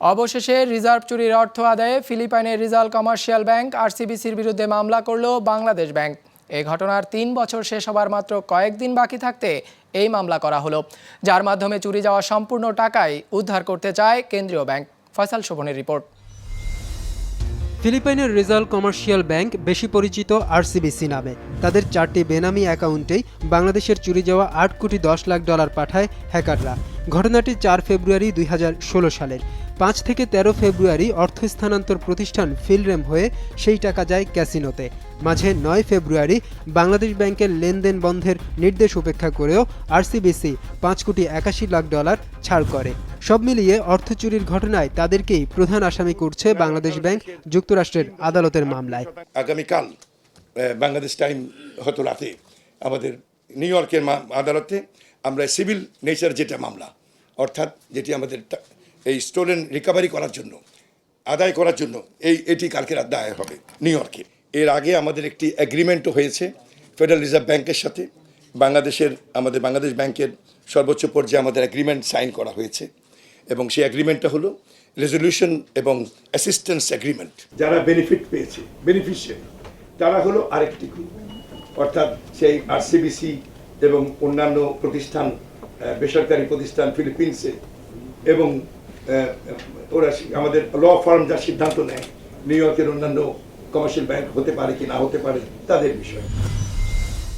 অবশেষে রিজার্ভ চুরির অর্থ আদায়ে ফিলিপাইনের রিজাল কমার্শিয়াল ব্যাংক আরসিবিসির বিরুদ্ধে মামলা করল বাংলাদেশ ব্যাংক। এই ঘটনার তিন বছর শেষ হবার মাত্র কয়েকদিন বাকি থাকতে এই মামলা করা হলো, যার মাধ্যমে চুরি যাওয়া সম্পূর্ণ টাকাই উদ্ধার করতে চায় কেন্দ্রীয় ব্যাংক। ফয়সাল শোভনের রিপোর্ট। ফিলিপাইনের রিজাল কমার্শিয়াল ব্যাংক, বেশি পরিচিত আরসিবিসি নামে। তাদের চারটি বেনামি অ্যাকাউন্টেই বাংলাদেশের চুরি যাওয়া আট কোটি দশ লাখ ডলার পাঠায় হ্যাকাররা। ঘটনাটি চার ফেব্রুয়ারি দুই হাজার ষোলো সালের। পাঁচ থেকে ১৩ ফেব্রুয়ারি অর্থ স্থানান্তর প্রতিষ্ঠান ফিলরেম হয়ে সেই টাকা যায় ক্যাসিনোতে। মাঝে নয় ফেব্রুয়ারি বাংলাদেশ ব্যাংকের লেনদেন বন্ধের নির্দেশ উপেক্ষা করেও আরসিবিসি পাঁচ কোটি একাশি লাখ ডলার ছাড় করে। সব মিলিয়ে অর্থ চুরির ঘটনায় তাদেরকেই প্রধান আসামি করছে বাংলাদেশ ব্যাংক যুক্তরাষ্ট্রের আদালতের মামলায়। আগামীকাল বাংলাদেশ টাইম হয়তো রাতে আমাদের নিউ ইয়র্কের আদালতে আমরা সিভিল নেচার যেটা মামলা অর্থাৎ যেটি আমাদের এই স্টোলেন রিকভারি করার জন্য, আদায় করার জন্য, এই, এটি কালকে রাত দায় হবে নিউ ইয়র্কে এর আগে আমাদের একটি অ্যাগ্রিমেন্টও হয়েছে ফেডারেল রিজার্ভ ব্যাংকের সাথে। বাংলাদেশের, আমাদের বাংলাদেশ ব্যাংকের সর্বোচ্চ পর্যায়ে আমাদের অ্যাগ্রিমেন্ট সাইন করা হয়েছে। এবং সেই এগ্রিমেন্টটা হলো রেজলিউশন এবং অ্যাসিস্ট্যান্স অ্যাগ্রিমেন্ট যারা বেনিফিট পেয়েছে বেনিফিশিয়ারি তারা হলো আরেকটি গ্রুপ অর্থাৎ সেই আরসিবিসি এবং অন্যান্য প্রতিষ্ঠান বেসরকারি প্রতিষ্ঠান ফিলিপিন্সে এবং ওরা আমাদের ল ফার্ম যা সিদ্ধান্ত নেয়, নিউ ইয়র্কের অন্যান্য কমার্শিয়াল ব্যাংক হতে পারে কি না হতে পারে, তাদের বিষয়।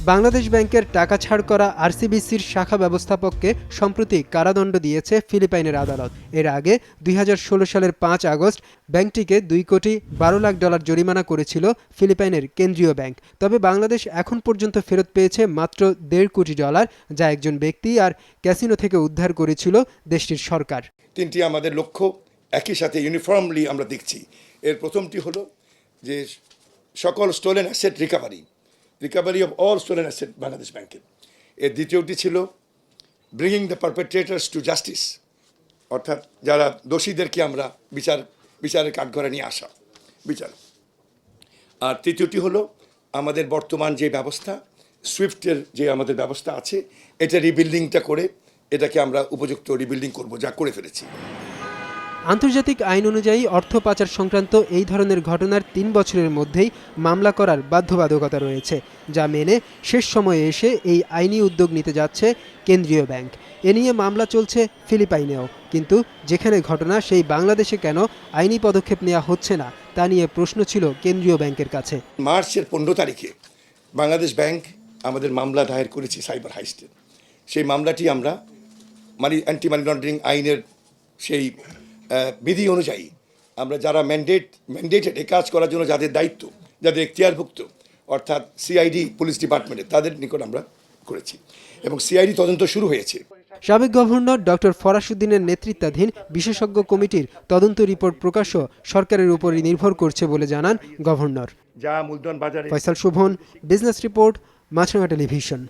বাংলাদেশ ব্যাংকের টাকা ছাড় করা আরসিবিসির শাখা ব্যবস্থাপককে সম্প্রতি কারাদণ্ড দিয়েছে ফিলিপাইনের আদালত। এর আগে দুই হাজার ষোলো সালের পাঁচ আগস্ট ব্যাংকটিকে দুই কোটি বারো লাখ ডলার জরিমানা করেছিল ফিলিপাইনের কেন্দ্রীয় ব্যাংক। তবে বাংলাদেশ এখন পর্যন্ত ফেরত পেয়েছে মাত্র দেড় কোটি ডলার, যা একজন ব্যক্তি আর ক্যাসিনো থেকে উদ্ধার করেছিল দেশটির সরকার। তিনটি আমাদের লক্ষ্য, একই সাথে ইউনিফর্মলি আমরা দেখছি। এর প্রথমটি হলো যে সকল stolen asset recovery recovery of all stolen asset Bangladesh ব্যাংকের এর দ্বিতীয়টি ছিল bringing the perpetrators to justice অর্থাৎ যারা দোষীদেরকে আমরা বিচার, বিচারের কাঠগড়ে নিয়ে আসা, বিচার। আর তৃতীয়টি হলো আমাদের বর্তমান যে ব্যবস্থা সুইফটের যে আমাদের ব্যবস্থা আছে, এটা রিবিল্ডিংটা করে এটাকে আমরা উপযুক্ত রিবিল্ডিং করব, যা করে ফেলেছি। আন্তর্জাতিক আইন অনুযায়ী অর্থ পাচার সংক্রান্ত এই ধরনের ঘটনার তিন বছরের মধ্যেই মামলা করার বাধ্যবাধকতা রয়েছে, যা মেনে শেষ সময়ে এসে এই আইনি উদ্যোগ নিতে যাচ্ছে কেন্দ্রীয় ব্যাংক। এ নিয়ে মামলা চলছে ফিলিপাইনেও, কিন্তু যেখানে ঘটনা সেই বাংলাদেশে কেন আইনি পদক্ষেপ নেওয়া হচ্ছে না, তা নিয়ে প্রশ্ন ছিল কেন্দ্রীয় ব্যাংকের কাছে। মার্চের পনেরো তারিখে বাংলাদেশ ব্যাংক আমাদের মামলা দায়ের করেছে সাইবার হাইস্টে সেই মামলাটি আমরা মানি অ্যান্টি মানি লন্ডারিং আইনের সেই বিধি অনুযায়ী আমরা যারা ম্যান্ডেট ম্যান্ডেটেড এ কাজ করার জন্য যাদের দায়িত্ব যাদের এখতিয়ারভুক্ত অর্থাৎ সিআইডি পুলিশ ডিপার্টমেন্টে তাদের নিকট আমরা করেছি। এবং সিআইডি তদন্ত শুরু হয়েছে। সাবেক গভর্নর ডক্টর ফরাসুদ্দিনের নেতৃত্বাধীন বিশেষজ্ঞ কমিটির তদন্ত রিপোর্ট প্রকাশও সরকারের উপরই নির্ভর করছে বলে জানান গভর্নর। যা মূলধন বাজারে Faisal Shovon business report Maasranga television.